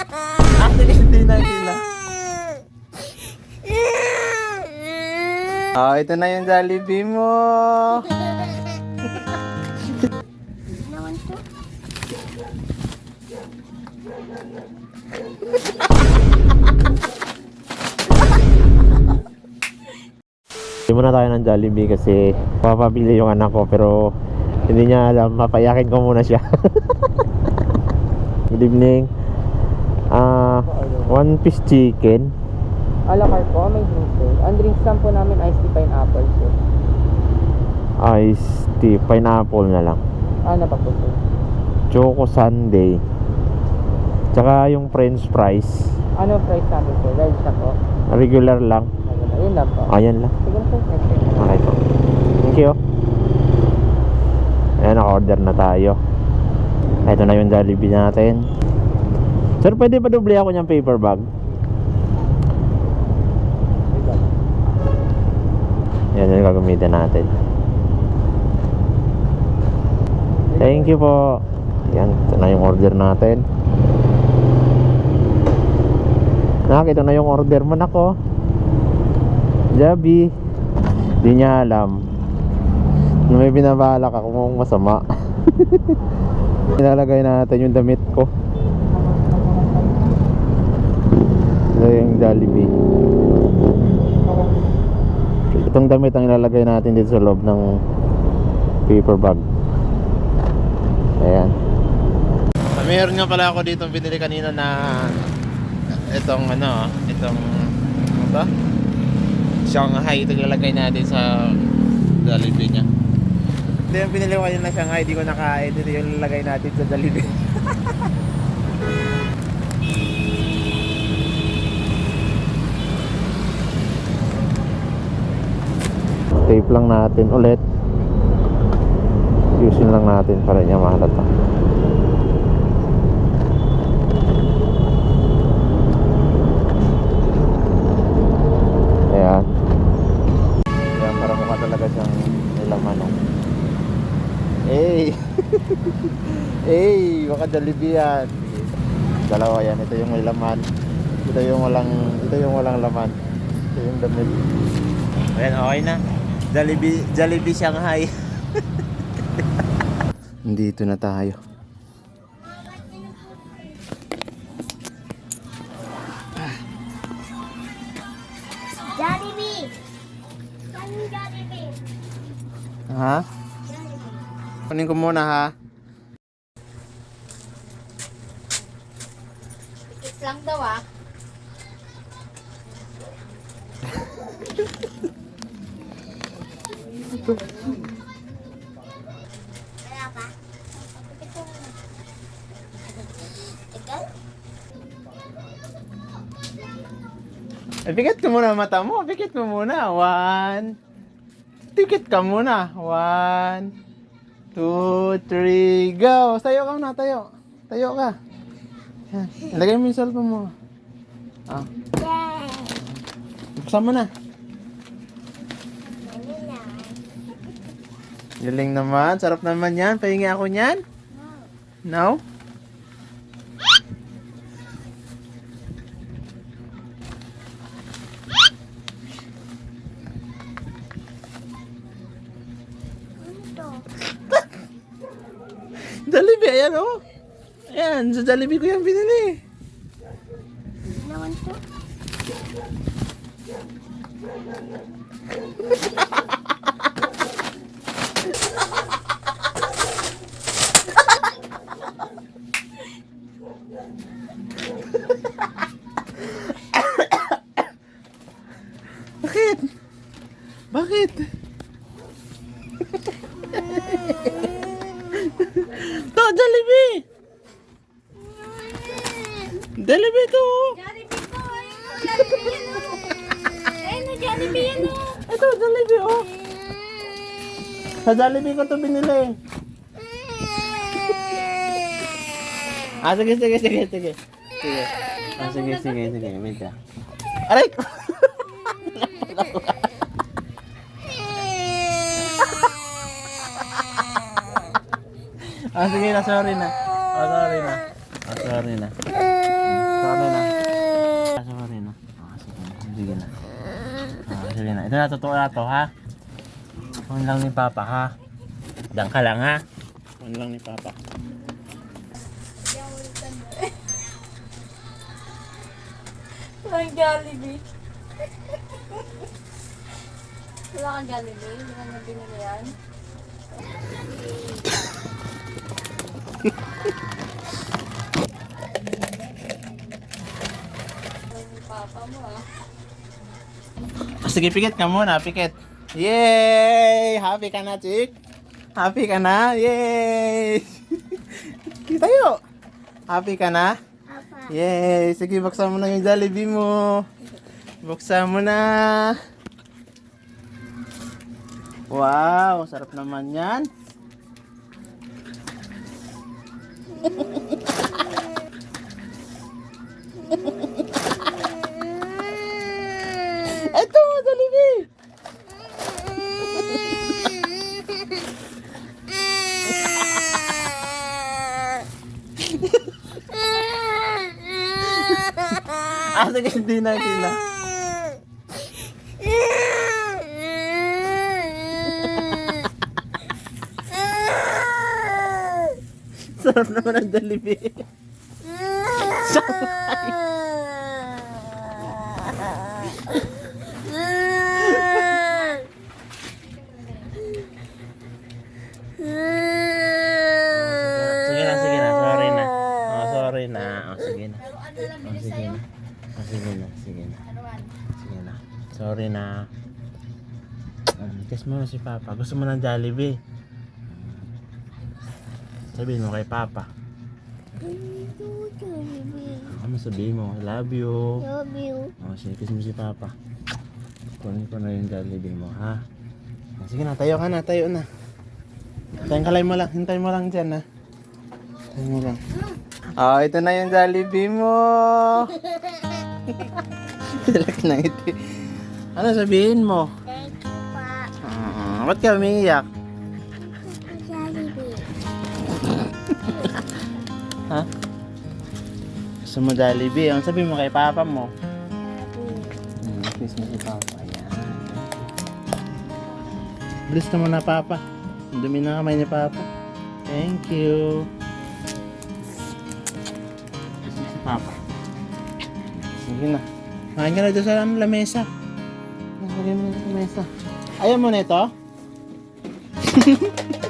Sige, hindi na, hindi na. Oh, ito na yung Jollibee mo. Naman. Hindi muna tayo ng Jollibee kasi papabili yung anak ko pero hindi niya alam. Papayakin ko muna siya. Good evening. Ah, one piece chicken. A la carte po, may drinks sir. Ang drinks lang po namin iced tea pineapple sir. Iced tea, pineapple na lang. Ano pa po sir? Choco sundae. Tsaka yung french fries. Ano price natin sir? Large na po. Regular lang. Ayun, lang po. Ayan lang. Sige sir. Next sir. Okay po. Thank you. Ayan, naka-order na tayo. Ito na yung Jollibee natin. Sir, pwede ba doble ako niyang paper bag? Yan yung gagamitin natin. Thank you po. Yan, ito na yung order natin. Nak, ito na yung order mo, nako. Jabi. Di niya alam. Na may binabalak ako kung masama. Ilalagay natin yung damit ko. Ito yung Jollibee. Itong damit ang ilalagay natin dito sa loob ng paper bag. Ayan. Meron nga pala ako dito binili kanina na itong ano, itong ano ba? Shanghai ito ilalagay natin sa Jollibee niya. Ito yung pinili ko kanina na Shanghai, di ko nakain. Ito yung ilalagay natin sa Jollibee. Tape lang natin ulit. Ayusin lang natin para niya mahalata. Ayan. Ayan, para mukha talaga siyang nilaman. Oh. Hey! hey! Baka. Sige. Dalawa yan. Ito yung may laman. Ito yung walang, ito yung walang laman. Ito yung damit. Ayan, okay na. Jollibee, Jollibee Shanghai. Nandito na tayo. Jollibee! Jollibee? Ha? Kunin ko muna ha. Tikit lang daw ah. Wala pa? Ito. Ikaw? Eh, pikit ka muna mata mo. Pikit mo muna. One. Tikit ka muna. One. Two, three, go. Tayo ka na, tayo. Tayo ka. Yan. Ilagay mo yung cellphone mo. Ah, Yeah! buksan mo na. Ano na? Galing naman. Sarap naman yan. Pahingi ako niyan. No? Jollibee, ayan oh. Ayan, sa Jollibee ko yan binili. Naman to? Bakit? Bakit? to, Jollibee! Jollibee to! Jollibee po! Ayun o! Jollibee yan o! Ayun o, Jollibee o! Ito, oh! Sa Jollibee ko to binili. Ah, sige, sige, sige, sige. Sige. Ah, sige, sige, sige. Wait lang. Aray! ah, sige na, sorry na. Ah, sorry na. Ah, sorry na. Sorry na. Ah, sorry na. Ah, sige na. Sige. Ah, sige na. Ito na, totoo na to, ha? Huwag lang ni Papa, ha? Dang ka lang, ha? Huwag lang ni Papa. Walang Jollibee. Wala kang Jollibee? Hindi ka na binili yan? Papa mo ah. Ah, Sige, pikit ka muna, pikit. Yay! Happy ka na, chick? Happy ka na? Yay! Tayo! Happy ka na? Papa. Yay! Sige, buksan mo na yung Jollibee mo. Buksan mo na. Wow! Sarap naman yan. Ito, Jollibee! Ah, sige, hindi na, hindi na. Sarap naman ang Jollibee. Sige na, sige na. Sorry na. Oh, sorry na. Oh, sige na. Oh, sige na. Oh, sige na, sige na. Sige na. Sorry na. Um, kiss mo na si Papa. Gusto mo ng Jollibee? Sabihin mo kay Papa. Ano sabihin mo? I love you. Love you. Oh, sige, kiss mo si Papa. Kunin ko na yung Jollibee mo, ha? Oh, Sige na, tayo ka na, tayo na. Hintayin ka lang mo lang, hintayin mo lang dyan, ha? Hintayin mo lang. Oh, ito na yung Jollibee mo. Talak na ito. Ano sabihin mo? Thank you pa. Ah, ba't ka umiiyak? Jollibee. Ha? Gusto mo Jollibee? Ang sabihin mo kay Papa mo? Hmm, kiss mo si Papa. Ayan. Bilis naman na Papa. Dumi na kamay ni Papa. Thank you. Kiss mo si Papa. Sige na. Kain ka na doon sa ano, lamesa. Lagay mo na sa lamesa. Ayaw mo na ito?